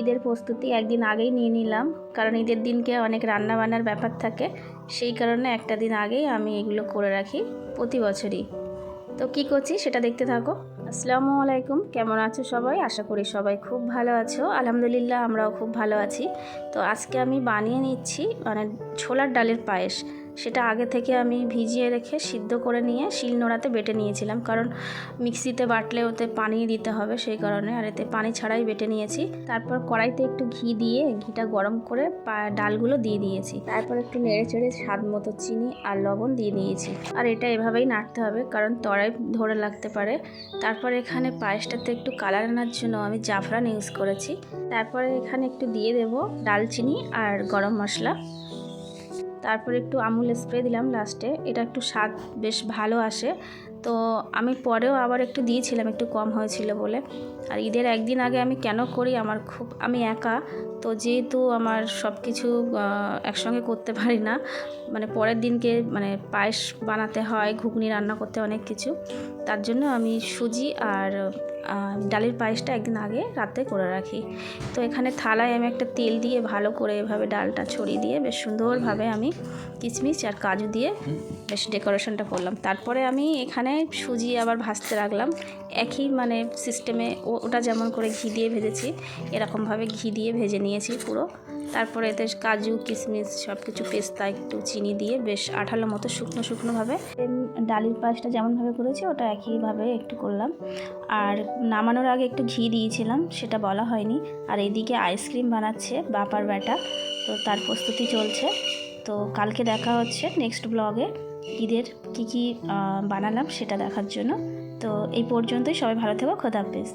ঈদের প্রস্তুতি একদিন আগেই নিয়ে নিলাম, কারণ ঈদের দিনকে অনেক রান্না বান্নার ব্যাপার থাকে। সেই কারণে একটা দিন আগেই আমি এগুলো করে রাখি প্রতি বছরই। তো কি করছি সেটা দেখতে থাকো। আসসালামু আলাইকুম, কেমন আছো সবাই? আশা করি সবাই খুব ভালো আছো। আলহামদুলিল্লাহ আমরাও খুব ভালো আছি। তো আজকে আমি বানিয়ে নিচ্ছি মানে ছোলার ডালের পায়েস। সেটা আগে থেকে আমি ভিজিয়ে রেখে সিদ্ধ করে নিয়ে শিল নোড়াতে বেটে নিয়েছিলাম। কারণ মিক্সিতে বাটলে ওতে পানি দিতে হবে সেই কারণে, আর এতে পানি ছাড়াই বেটে নিয়েছি। তারপর কড়াইতে একটু ঘি দিয়ে ঘিটা গরম করে ডালগুলো দিয়ে দিয়েছি। তারপর একটু নেড়ে চেড়ে স্বাদ মতো চিনি আর লবণ দিয়ে দিয়েছি। আর এটা এভাবেই নাড়তে হবে, কারণ তরাই ধরে লাগতে পারে। তারপরে এখানে পায়েসটাতে একটু কালার আনার জন্য আমি জাফরান ইউজ করেছি। তারপরে এখানে একটু দিয়ে দেব ডালচিনি আর গরম মশলা। তারপরে একটু আমুল স্প্রে দিলাম লাস্টে এটা একটু স্বাদ বেশ ভালো আসে। তো আমি পরেও আবার একটু দিয়েছিলাম, একটু কম হয়েছিল বলে। আর ঈদের একদিন আগে আমি কেন করি আমার খুব, আমি একা। তো যেহেতু আমার সব কিছু একসঙ্গে করতে পারি না মানে পরের দিনকে মানে পায়েস বানাতে হয়, ঘুগনি রান্না করতে অনেক কিছু। তার জন্য আমি সুজি আর ডালের পায়েসটা একদিন আগে রাতে করে রাখি। তো এখানে থালায় আমি একটা তেল দিয়ে ভালো করে এভাবে ডালটা ছড়িয়ে দিয়ে বেশ সুন্দরভাবে আমি কিচমিচ আর কাজু দিয়ে বেশ ডেকোরেশনটা করলাম। তারপরে আমি এখানে সুজি আবার ভাজতে রাখলাম একই মানে সিস্টেমে ওটা যেমন করে ঘি দিয়ে ভেজেছি, এরকমভাবে ঘি দিয়ে ভেজে নিয়েছি পুরো। তারপরে এতে কাজু, কিশমিশ সব কিছু পেস্তা, একটু চিনি দিয়ে বেশ আঠালো মতো শুকনো শুকনোভাবে। ডালির পায়েসটা যেমনভাবে করেছি, ওটা একইভাবে একটু করলাম। আর নামানোর আগে একটু ঘি দিয়েছিলাম, সেটা বলা হয়নি। আর এদিকে আইসক্রিম বানাচ্ছে বাপার ব্যাটা তো তার প্রস্তুতি চলছে। তো কালকে দেখা হচ্ছে নেক্সট ব্লগে। ঈদের কী কী বানালাম সেটা দেখার জন্য। তো এই পর্যন্তই। সবাই ভালো থেকো। খোদা হাফেজ।